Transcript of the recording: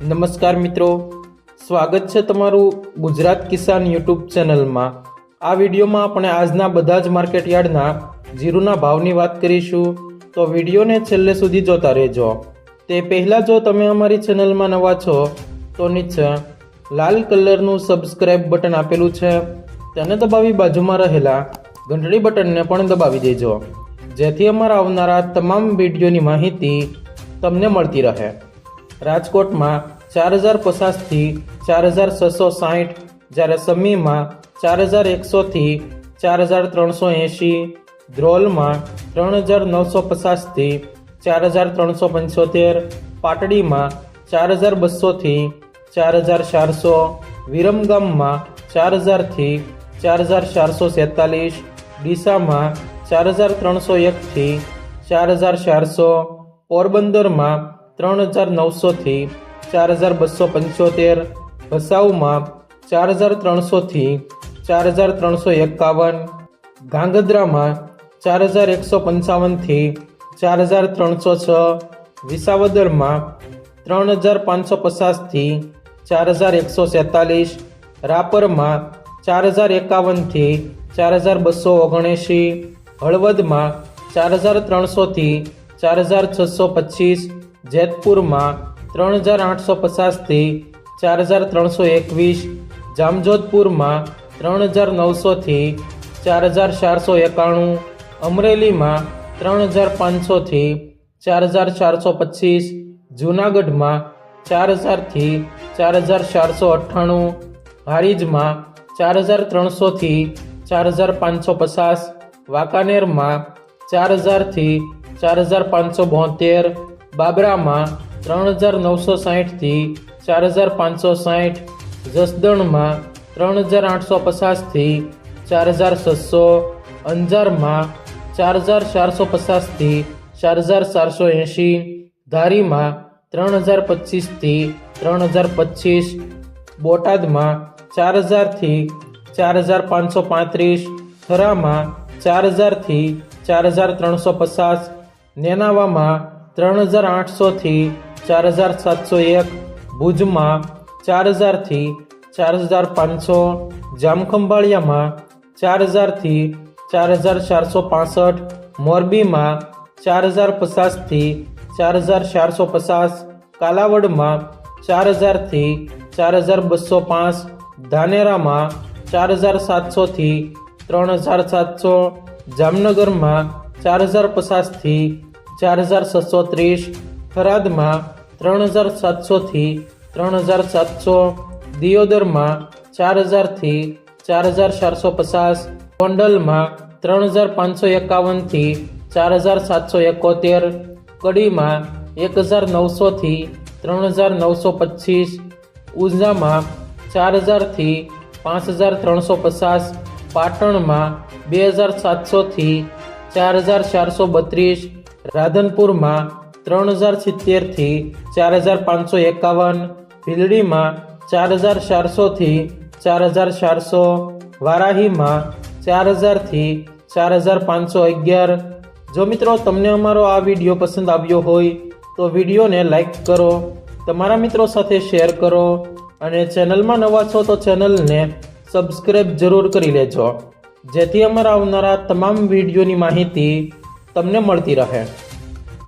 નમસ્કાર મિત્રો. સ્વાગત છે તમારું ગુજરાત કિસાન યુટ્યુબ ચેનલમાં. આ વિડીયોમાં આપણે આજના બધા જ માર્કેટ યાર્ડના જીરુના ભાવની વાત કરીશું. તો વિડીયોને છેલ્લે સુધી જોતા રહેજો. તે પહેલાં જો તમે અમારી ચેનલમાં નવા છો, તો નીચે લાલ કલરનું સબસ્ક્રાઇબ બટન આપેલું છે. તેને દબાવી બાજુમાં રહેલા ઘંટડી બટનને પણ દબાવી દેજો. જેથી અમારા આવનારા તમામ વિડીયોની માહિતી તમને મળતી રહે. રાજકોટમાં ચાર હજાર પચાસથી ચાર હજાર છસો સાઠ જ્યારે સમીમાં ચાર હજાર એકસોથી ચાર હજાર ત્રણસો એંશી ધ્રોલમાં ત્રણ હજાર નવસો પચાસથી ચાર હજાર ત્રણસો પંચોતેર પાટડીમાં ચાર હજાર બસોથી ચાર હજાર ચારસો વિરમગામમાં ચાર હજારથી ચાર હજાર ચારસો સેતાલીસ ડીસામાં ચાર હજાર ત્રણસો એકથી ચાર હજાર ચારસો પોરબંદરમાં ત્રણ હજાર નવસોથી ચાર હજાર બસો પંચોતેર ભસાઉમાં ચાર હજાર ત્રણસોથી ચાર હજાર ત્રણસો એકાવન ગાંગધ્રામાં ચાર હજાર એકસો પંચાવનથી ચાર હજાર ત્રણસો છ વિસાવદરમાં ત્રણ હજાર પાંચસો પચાસથી ચાર હજાર એકસો સેતાલીસ રાપરમાં ચાર હજાર એકાવનથી ચાર હજાર બસો ઓગણએંશી હળવદમાં ચાર હજાર ત્રણસોથી ચાર હજાર છસો પચીસ જેતપુરમાં ત્રણ હજાર આઠસો પચાસથી ચાર હજાર ત્રણસો એકવીસ, જામજોધપુરમાં ત્રણ હજાર નવસોથી ચાર હજાર ચારસો એકાણું, અમરેલીમાં ત્રણ હજાર પાંચસોથી ચાર હજાર ચારસો પચીસ, જૂનાગઢમાં ચાર હજારથી ચાર હજાર ચારસો અઠ્ઠાણું, હારીજમાં ચાર હજાર ત્રણસોથી ચાર હજાર પાંચસો પચાસ, વાંકાનેરમાં ચાર હજારથી ચાર હજાર પાંચસો બોતેર બાબરામાં ત્રણ હજાર નવસો સાહીઠથી ચાર હજાર પાંચસો સાહીઠ, જસદણમાં ત્રણ હજાર આઠસો પચાસથી ચાર હજાર છસો, અંજારમાં ચાર હજાર ચારસો પચાસથી ચાર હજાર ચારસો એંશી, ધારીમાં ત્રણ હજાર પચીસથી ત્રણ હજાર પચીસ, બોટાદમાં ચાર હજારથી ચાર હજાર પાંચસો પાંત્રીસ, થરામાં ચાર હજારથી ચાર હજાર ત્રણસો પચાસ, નેનાવામાં ત્રણ હજાર આઠસોથી ચાર હજાર સાતસો એક, ભુજમાં ચાર હજારથી ચાર હજાર પાંચસો, જામખંભાળિયામાં ચાર હજારથી ચાર હજાર ચારસો પાસઠ, મોરબીમાં ચાર હજાર પચાસથી ચાર હજાર ચારસો પચાસ, કાલાવડમાં ચાર હજારથી ચાર હજાર બસો પાંચ, ધાનેરામાં ચાર હજાર સાતસોથી ત્રણ હજાર સાતસો, જામનગરમાં ચાર હજાર પચાસથી ચાર હજાર છસો ત્રીસ, થરાદમાં ત્રણ હજાર સાતસોથી ત્રણ હજાર સાતસો, દિયોદરમાં ચાર હજારથી ચાર હજાર ચારસો પચાસ, ગોંડલમાં ત્રણ હજાર પાંચસો એકાવનથી ચાર હજાર સાતસો એકોતેર, કડીમાં એક હજાર નવસોથી ત્રણ હજાર નવસો પચીસ, ઉઝામાં ચાર હજારથી પાંચ હજાર ત્રણસો પચાસ, પાટણમાં બે હજાર સાતસોથી ચાર હજાર ચારસો બત્રીસ રાધનપુરમાં ત્રણ હજાર સિત્તેરથી ચાર હજાર પાંચસો એકાવન, ભીલડીમાં ચાર હજાર ચારસોથી ચાર હજાર ચારસો, વારાહીમાં ચાર હજારથી ચાર હજાર પાંચસો અગિયાર. જો મિત્રો તમને અમારો આ વીડિયો પસંદ આવ્યો હોય, તો વિડીયોને લાઈક કરો, તમારા મિત્રો સાથે શેર કરો, અને ચેનલમાં નવા છો તો ચેનલને સબસ્ક્રાઈબ જરૂર કરી લેજો. જેથી અમારા આવનારા તમામ વિડીયોની માહિતી તમને મળતી રહે.